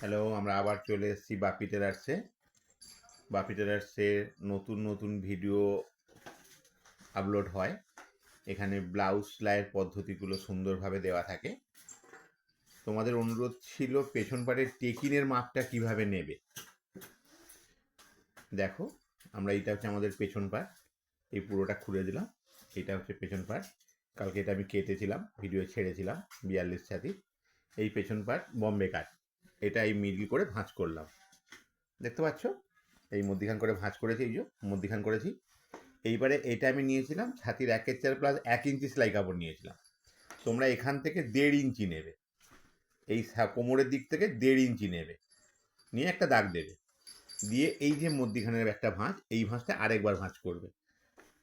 Hello আমরা আবার চলে এসেছি বাপি টেলার্সে বাপি টেলার্সের নতুন নতুন ভিডিও আপলোড হয়। এখানে ব্লাউজ সেলাইয়ের পদ্ধতিগুলো সুন্দরভাবে দেওয়া থাকে। তোমাদের অনুরোধ ছিল পেছন পাটের টেকিনের মাপটা কীভাবে নেবে? দেখো, আমরা এইটা হচ্ছে আমাদের পেছন পাট। এই পুরোটা খুলে দিলাম। এটা হচ্ছে পেছন পাট। কালকে এটা আমি কেটেছিলাম ভিডিও ছেড়েছিলাম, বিয়াল্লিশ ছাতি। এই পেছন পাট বম্বে কাট এটা এই মিডল করে ভাঁজ করলাম। দেখতে পাচ্ছ? এই মধ্যিখান করে ভাঁজ করেছি, এই যে মধ্যিখান করেছি। এইবারে এটা আমি নিয়েছিলাম, ছাতির একের চার প্লাস এক ইঞ্চি সেলাই কাপড় নিয়েছিলাম। তোমরা এখান থেকে দেড় ইঞ্চি নেবে। এই কোমরের দিক থেকে দেড় ইঞ্চি নেবে। নিয়ে একটা দাগ দেবে। দিয়ে এই যে মধ্যিখানের একটা ভাঁজ, এই ভাঁজটা আরেকবার ভাঁজ করবে।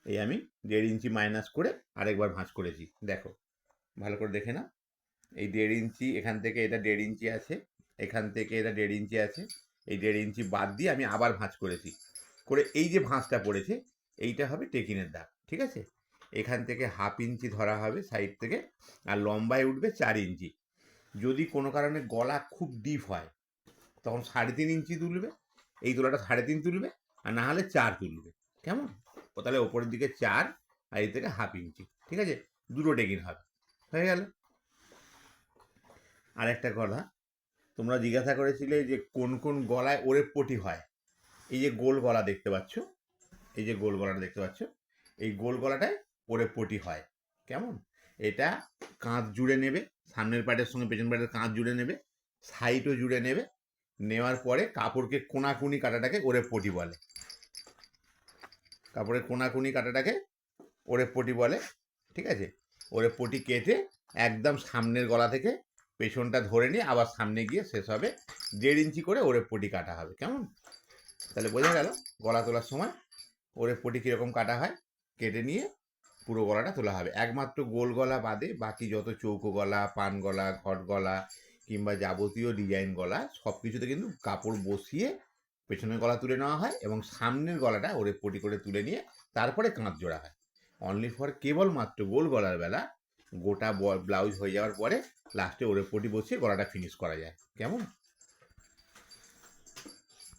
এই আমি দেড় ইঞ্চি মাইনাস করে আরেকবার ভাঁজ করেছি। দেখো, ভালো করে দেখে না এই দেড় ইঞ্চি, এখান থেকে এটা দেড় ইঞ্চি আছে। এখান থেকে এটা দেড় ইঞ্চি আছে। এই দেড় ইঞ্চি বাদ দিয়ে আমি আবার ভাঁজ করেছি। করে এই যে ভাঁজটা পড়েছে, এইটা হবে টেকিনের দাগ, ঠিক আছে? এখান থেকে হাফ ইঞ্চি ধরা হবে সাইড থেকে, আর লম্বায় উঠবে চার ইঞ্চি। যদি কোনো কারণে গলা খুব ডিপ হয়, তখন সাড়ে তিন ইঞ্চি তুলবে, এই তোলাটা সাড়ে তিন তুলবে, আর না হলে চার তুলবে, কেমন? ও তাহলে ওপরের দিকে চার, আর এই থেকে হাফ ইঞ্চি, ঠিক আছে? দুটো টেকিন হবে, হয়ে গেল। আর একটা কথা তোমরা জিজ্ঞাসা করেছিলে যে কোন কোন গলায় ওরেপ পটি হয়। এই যে গোল গলা দেখতে পাচ্ছ, এই যে গোল গলাটা দেখতে পাচ্ছ, এই গোল গলাটায় ওরেপ পটি হয়। কেমন? এটা কাঁধ জুড়ে নেবে, সামনের পাটের সঙ্গে পেছন পাটের কাঁধ জুড়ে নেবে, সাইডও জুড়ে নেবে, নেওয়ার পরে কাপড়কে কোনাকুনি কাটাটাকে ওরে পটি বলে। কাপড়ের কোনাকুনি কাটাটাকে ওরে পটি বলে, ঠিক আছে? ওরে পটি কেটে একদম সামনের গলা থেকে পেছনটা ধরে নিয়ে আবার সামনে গিয়ে শেষ হবে দেড় ইঞ্চি করে ওরে পটি কাটা হবে, কেমন? তাহলে বোঝা গেল গলা তোলার সময় ওরে পটি কীরকম কাটা হয়, কেটে নিয়ে পুরো গলাটা তোলা হবে। একমাত্র গোল গলা বাদে বাকি যত চৌকো গলা, পান গলা, ঘট গলা কিংবা যাবতীয় ডিজাইন গলা সব কিছুতে কিন্তু কাপড় বসিয়ে পেছনের গলা তুলে নেওয়া হয় এবং সামনের গলাটা ওরে পটি করে তুলে নিয়ে তারপরে কাঁধ জোড়া হয়। অনলি ফর কেবলমাত্র গোল গলার বেলা গোটা ব্লাউজ হয়ে যাওয়ার পরে লাস্টে ওর পটি বসিয়ে গলাটা ফিনিশ করা যায়। কেমন?